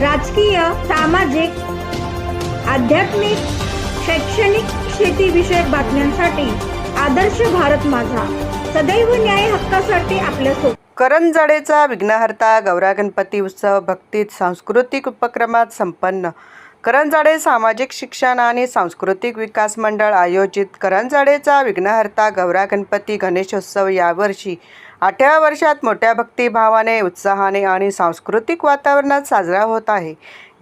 राजकीय सामाजिक आध्यात्मिक शैक्षणिक शेतीविषयक बातम्यांसाठी आदर्श भारत माझा. सदैव न्याय हक्कासाठी आपल्या करंजाडेचा विघ्नहर्ता गौरा गणपती उत्सव भक्तीत सांस्कृतिक उपक्रमात संपन्न. करंजाडे सामाजिक शिक्षण आणि सांस्कृतिक विकास मंडळ आयोजित करंजाडेचा विघ्नहर्ता गौरा गणपती गणेशोत्सव यावर्षी आठव्या वर्षात मोठ्या भक्तिभावाने उत्साहाने आणि सांस्कृतिक वातावरणात साजरा होत आहे.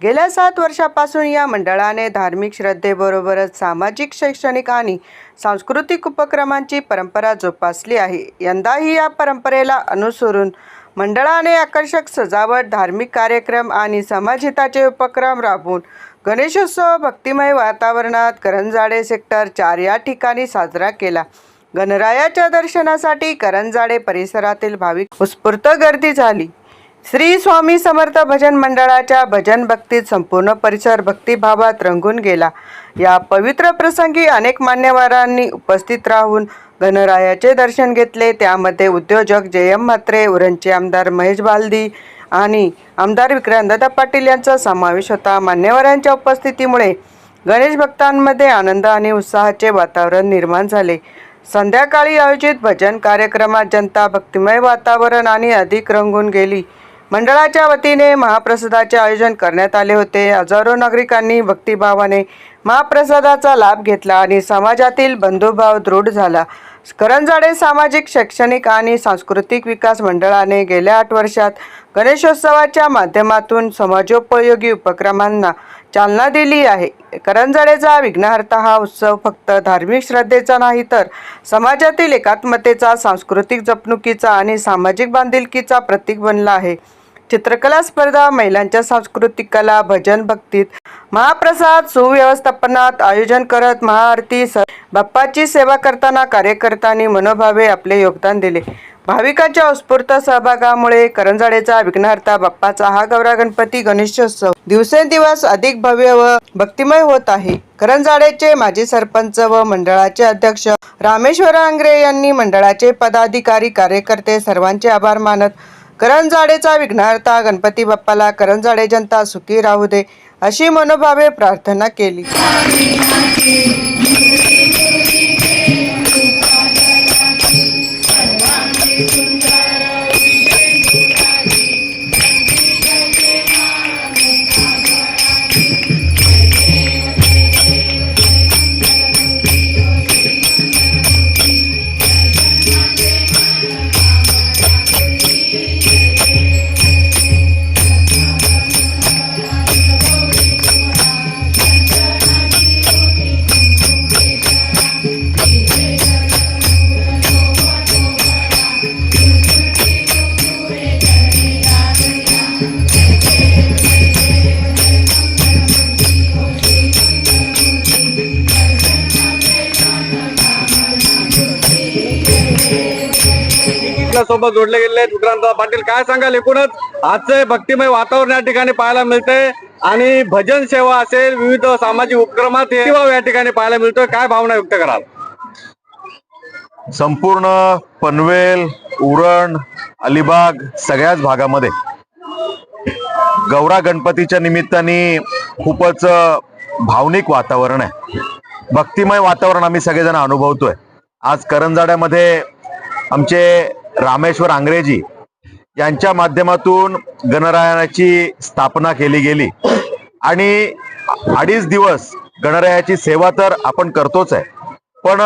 गेल्या सात वर्षापासून या मंडळाने धार्मिक श्रद्धेबरोबरच सामाजिक शैक्षणिक आणि सांस्कृतिक उपक्रमांची परंपरा जोपासली आहे. यंदाही या परंपरेला अनुसरून मंडळाने आकर्षक सजावट धार्मिक कार्यक्रम आणि समाजहिताचे उपक्रम राबवून गणेशोत्सव भक्तिमय वातावरणात करंजाडे सेक्टर चार या ठिकाणी साजरा केला. गणरायाच्या दर्शनासाठी करंजाडे परिसरातील भाविक उत्स्फूर्त गर्दी झाली. श्री स्वामी समर्थ भजन मंडळाच्या भजन भक्तीत संपूर्ण परिसर भक्तिभावात रंगून गेला. या पवित्र प्रसंगी अनेक मान्यवरांनी उपस्थित राहून गणरायाचे दर्शन घेतले. त्यामध्ये उद्योजक जयम म्हात्रे उरणचे आमदार महेश बालदी आणि आमदार विक्रांतदा पाटील यांचा समावेश होता. मान्यवरांच्या उपस्थितीमुळे गणेश भक्तांमध्ये आनंद आणि उत्साहाचे वातावरण निर्माण झाले. संध्याकाळी आयोजित भजन कार्यक्रमात जनता भक्तिमय वातावरण आणि अधिक रंगून गेली. मंडळाच्या वतीने महाप्रसादाचे आयोजन करण्यात आले होते. हजारो नागरिकांनी भक्तिभावाने महाप्रसादाचा लाभ घेतला आणि समाजातील बंधुभाव दृढ झाला. करंजाडे सामाजिक शैक्षणिक आणि सांस्कृतिक विकास मंडळाने गेल्या आठ वर्षात गणेशोत्सवाच्या माध्यमातून समाजोपयोगी उपक्रमांना चालना दिली आहे. करंजाडेचा विघ्नहर्ता हा उत्सव फक्त धार्मिक श्रद्धेचा नाही तर समाजातील एकात्मतेचा सांस्कृतिक जपणुकीचा आणि सामाजिक बांधिलकीचा प्रतीक बनला आहे. चित्रकला स्पर्धा महिलांच्या सांस्कृतिक कला भजन भक्तीत महाप्रसाद सुव्यवस्थापनात आयोजन करत महाआरती बाप्पाची सेवा करताना कार्यकर्त्यांनी मनोभावे आपले योगदान दिले. भाविकांच्या उत्स्फूर्त सहभागामुळे करंजाडेचा विघ्नहर्ता बाप्पाचा हा गौरा गणपती गणेशोत्सव. दिवसेंदिवस अधिक भव्य व भक्तिमय होत आहे. करंजाडेचे माजी सरपंच व मंडळाचे अध्यक्ष रामेश्वर आंग्रे यांनी मंडळाचे पदाधिकारी कार्यकर्ते सर्वांचे आभार मानत करंजाडेचा विघ्नहर्ता गणपती बाप्पाला करंजाडे जनता सुखी राहू दे अशी मनोभावे प्रार्थना केली. आपल्यासोबत जोडले गेले आहेत. विक्रांत पाटील काय सांगाल एकूणच? आजचे भक्तिमय वातावरण या ठिकाणी पाहायला मिळते आणि भजन सेवा असेल विविध सामाजिक उपक्रमात या ठिकाणी पाहायला मिळतोय. काय भावना व्यक्त कराल? संपूर्ण पनवेल उरण अलिबाग सगळ्याच भागामध्ये. गौरा गणपतीच्या निमित्ताने खूपच भावनिक वातावरण आहे. भक्तिमय वातावरण आम्ही सगळेजण अनुभवतोय. आज करंजाड्यामध्ये आमचे रामेश्वर आंग्रेजी यांच्या माध्यमातून गणरायाची स्थापना केली गेली. आणि अडीच दिवस गणरायाची सेवा तर आपण करतोच आहे. पण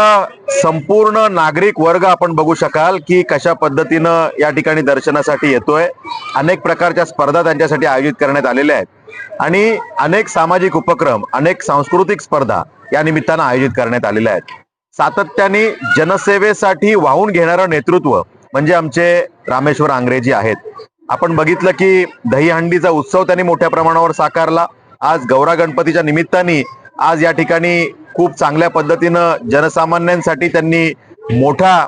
संपूर्ण नागरिक वर्ग आपण बघू शकाल की कशा पद्धतीनं या ठिकाणी दर्शनासाठी येतोय. अनेक प्रकारच्या स्पर्धा त्यांच्यासाठी आयोजित करण्यात आलेल्या आहेत. आणि अनेक सामाजिक उपक्रम अनेक सांस्कृतिक स्पर्धा या निमित्तानं आयोजित करण्यात आलेल्या आहेत. सातत्याने जनसेवेसाठी वाहून घेणारं नेतृत्व म्हणजे आमचे रामेश्वर आंग्रेजी आहेत. आपण बघितलं की दहीहंडीचा उत्सव त्यांनी मोठ्या प्रमाणावर साकारला. आज गौरा गणपतीच्या निमित्ताने आज या ठिकाणी खूप चांगल्या पद्धतीनं जनसामान्यांसाठी त्यांनी मोठा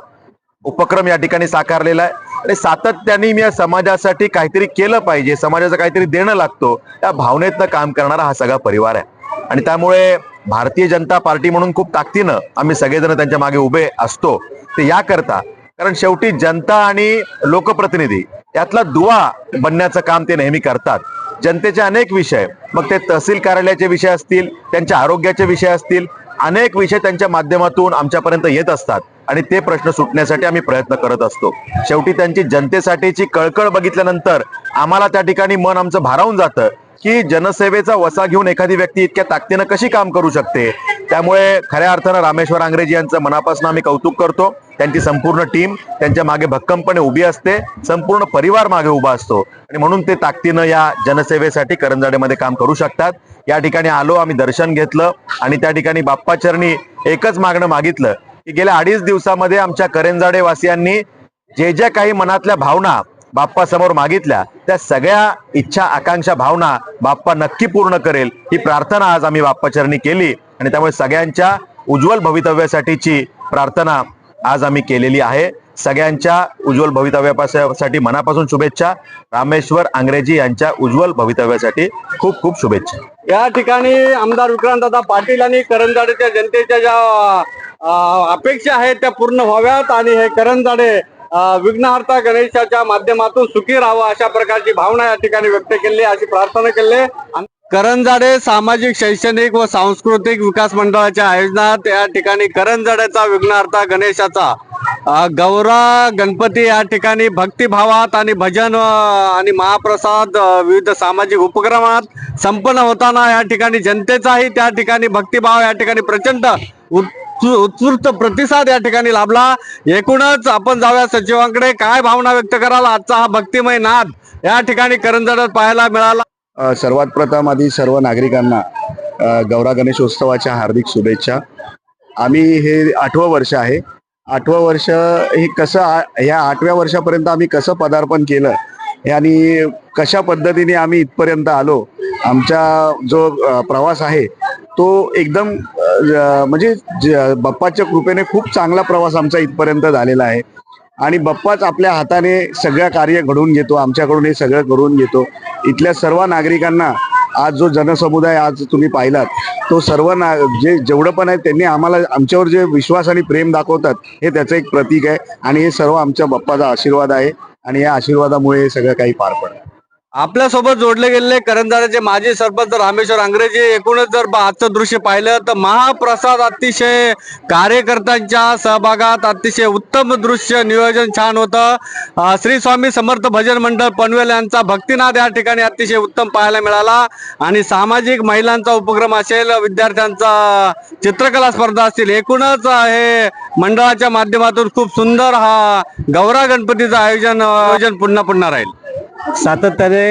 उपक्रम या ठिकाणी साकारलेला आहे. आणि सातत्याने मी या समाजासाठी काहीतरी केलं पाहिजे समाजाचं काहीतरी देणं लागतो त्या भावनेतनं काम करणारा हा सगळा परिवार आहे. आणि त्यामुळे भारतीय जनता पार्टी म्हणून खूप ताकदीनं आम्ही सगळेजण त्यांच्या मागे उभे असतो. ते याकरता कारण शेवटी जनता आणि लोकप्रतिनिधी यातला दुवा बनण्याचं काम ते नेहमी करतात. जनतेचे अनेक विषय मग ते तहसील कार्यालयाचे विषय असतील त्यांच्या आरोग्याचे विषय असतील अनेक विषय त्यांच्या माध्यमातून आमच्यापर्यंत येत असतात. आणि ते प्रश्न सुटण्यासाठी आम्ही प्रयत्न करत असतो. शेवटी त्यांची जनतेसाठीची कळकळ बघितल्यानंतर आम्हाला त्या ठिकाणी मन आमचं भारावून जातं. की जनसेवेचा वसा घेऊन एखादी व्यक्ती इतक्या ताकदीनं कशी काम करू शकते? त्यामुळे खऱ्या अर्थानं रामेश्वर आंग्रेजी यांचं मनापासून आम्ही कौतुक करतो. त्यांची संपूर्ण टीम त्यांच्या मागे भक्कमपणे उभी असते. संपूर्ण परिवार मागे उभा असतो. आणि म्हणून ते ताकदीनं या जनसेवेसाठी करंजाडेमध्ये काम करू शकतात. या ठिकाणी आलो आम्ही दर्शन घेतलं आणि त्या ठिकाणी बाप्पाचरणी एकच मागणं मागितलं की गेल्या अडीच दिवसामध्ये आमच्या करंजाडे वासियांनी जे ज्या काही मनातल्या भावना बाप्पा समोर मागितल्या त्या सगळ्या इच्छा आकांक्षा भावना बाप्पा नक्की पूर्ण करेल. ही प्रार्थना आज आम्ही बाप्पाचरणी केली आणि त्यामुळे सगळ्यांच्या उज्ज्वल भवितव्यासाठीची प्रार्थना आज आम्ही केलेली आहे. सगळ्यांच्या उज्ज्वल भवितव्यासाठी मनापासून शुभेच्छा. रामेश्वर अंग्रेजी यांच्या उज्ज्वल भवितव्यासाठी खूप खूप शुभेच्छा. या ठिकाणी आमदार विक्रांतदादा पाटील आणि करंजाडेच्या जनतेच्या ज्या अपेक्षा आहेत त्या पूर्ण व्हाव्यात आणि हे करंजाडे विघ्नहर्ता गणेशाच्या माध्यमातून सुखी राहावं अशा प्रकारची भावना या ठिकाणी व्यक्त केली अशी प्रार्थना केली. आणि करंजाडे सामाजिक शैक्षणिक व सांस्कृतिक विकास मंडळाच्या आयोजनात या ठिकाणी करंजाड्याचा विघ्नहर्ता गणेशाचा गौरा गणपती या ठिकाणी भक्तिभावात आणि भजन आणि महाप्रसाद विविध सामाजिक उपक्रमात संपन्न होताना या ठिकाणी जनतेचाही त्या ठिकाणी भक्तिभाव या ठिकाणी प्रचंड उत्स्फूर्त प्रतिसाद या ठिकाणी लाभला. एकूणच आपण जाऊया सचिवांकडे. काय भावना व्यक्त कराल? आजचा हा भक्तिमय नाद या ठिकाणी करंजाडात पाहायला मिळाला. सर्वात प्रथम आधी सर्व नागरिकांना गौरा गणेशोत्सवाच्या हार्दिक शुभेच्छा. आम्ही हे आठवं वर्ष आहे. आठवं वर्ष हे कसं आ- ह्या आठव्या वर्षापर्यंत आम्ही कसं पदार्पण केलं? आणि कशा पद्धतीने आम्ही इथपर्यंत आलो? आमचा जो प्रवास आहे तो एकदम म्हणजे ज- बाप्पाच्या कृपेने खूप चांगला प्रवास आमचा इथपर्यंत झालेला आहे. आणि बाप्पाच आपल्या हाताने सगळं कार्य घडवून घेतो आमच्याकडून हे सगळं करून घेतो. इथल्या सर्व नागरिकांना आज जो जनसमुदाय आज तुम्ही पाहिलात तो सर्व ना जे जेवढं पण आहे त्यांनी आम्हाला आमच्यावर जे विश्वास आणि प्रेम दाखवतात हे त्याचं एक प्रतीक आहे. आणि हे सर्व आमच्या बाप्पाचा आशीर्वाद आहे. आणि या आशीर्वादामुळे हे सगळं काही पार पडतं आपल्यासोबत जोडले गेलेले करंजाड्याचे माजी सरपंच रामेश्वर अंग्रेजी एकूणच जर आजचं दृश्य पाहिलं तर महाप्रसाद अतिशय कार्यकर्त्यांच्या सहभागात अतिशय उत्तम दृश्य नियोजन छान होतं. श्री स्वामी समर्थ भजन मंडळ पनवेल यांचा भक्तिनाद या ठिकाणी अतिशय उत्तम पाहायला मिळाला. आणि सामाजिक महिलांचा उपक्रम असेल विद्यार्थ्यांचा चित्रकला स्पर्धा असतील एकूणच हे मंडळाच्या माध्यमातून खूप सुंदर हा गौरा गणपतीचं आयोजन आयोजन पुन्हा पुन्हा राहील. सातत्याने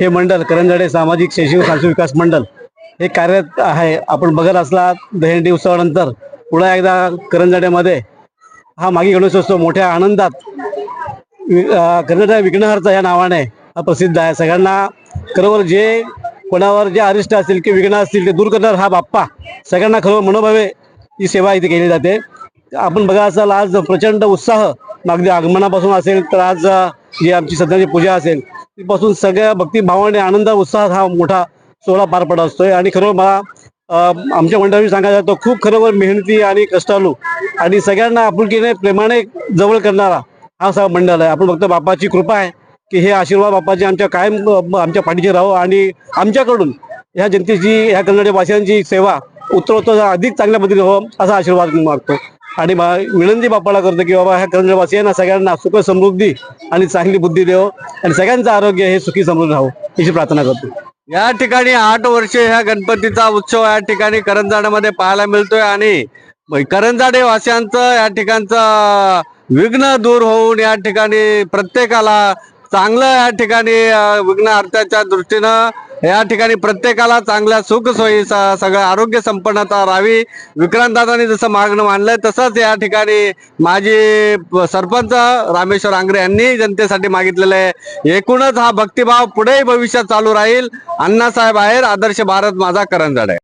हे मंडळ करंजाडे सामाजिक शैक्षणिक सांस्कृतिक विकास मंडळ हे कार्यरत आहे. आपण बघत असला दहिंडी उत्सवानंतर पुन्हा एकदा करंजाड्यामध्ये हा मागी गणेशोत्सव मोठ्या आनंदात वि- अं, विघ्नहर्ता या नावाने हा प्रसिद्ध आहे. सगळ्यांना खरोखर जे कोणावर जे अरिष्ट असतील किंवा विघ्न असतील ते दूर करणार हा बाप्पा सगळ्यांना खरोबर मनोभावे ही सेवा इथे केली जाते. आपण बघा असाल आज प्रचंड उत्साह अगदी आगमनापासून असेल तर आज जी आमची सध्याची पूजा असेल पासून सगळ्या भक्तिभावाने आनंद उत्साहात हा मोठा सोहळा पार पडत असतोय. आणि खरोखर मला आमच्या मंडळी सांगायला तो खूप खरोखर मेहनती आणि कष्टालू आणि सगळ्यांना आपुलकीने प्रेमाने जवळ करणारा हा सगळा मंडळ आहे. आपण फक्त बाप्पाची कृपा आहे की हे आशीर्वाद बापाचे आमच्या कायम आमच्या पाठीचे राहो आणि आमच्याकडून ह्या जनतेची ह्या कन्नड भाषांची सेवा उत्तरोत्तर अधिक चांगल्या पद्धतीने हो असा आशीर्वाद मागतो. आणि बा विनंती बाप्पाला करतो की बाबा ह्या कन्नडवासियांना सगळ्यांना सुख समृद्धी आणि चांगली बुद्धी देव आणि सगळ्यांचं आरोग्य हे सुखी समृद्ध राहू याची प्रार्थना करतो. या ठिकाणी आठ वर्षे ह्या गणपतीचा उत्सव या ठिकाणी करंजाड्यामध्ये पाहायला मिळतोय आणि करंजाडे वासियांचं या ठिकाणचं विघ्न दूर होऊन या ठिकाणी प्रत्येकाला चांगलं या ठिकाणी विघ्न अर्थाच्या दृष्टीनं या ठिकाणी प्रत्येकाला चांगल्या सुख सोयी सगळं आरोग्य संपन्नता राहावी. विक्रांतदादांनी जसं मागणं मानलंय तसंच या ठिकाणी माजी सरपंच रामेश्वर आंग्रे यांनी जनतेसाठी मागितलेलं आहे. एकूणच हा भक्तिभाव पुढेही भविष्यात चालू राहील. अण्णासाहेब आहेर आदर्श भारत माझा करंजाड आहे.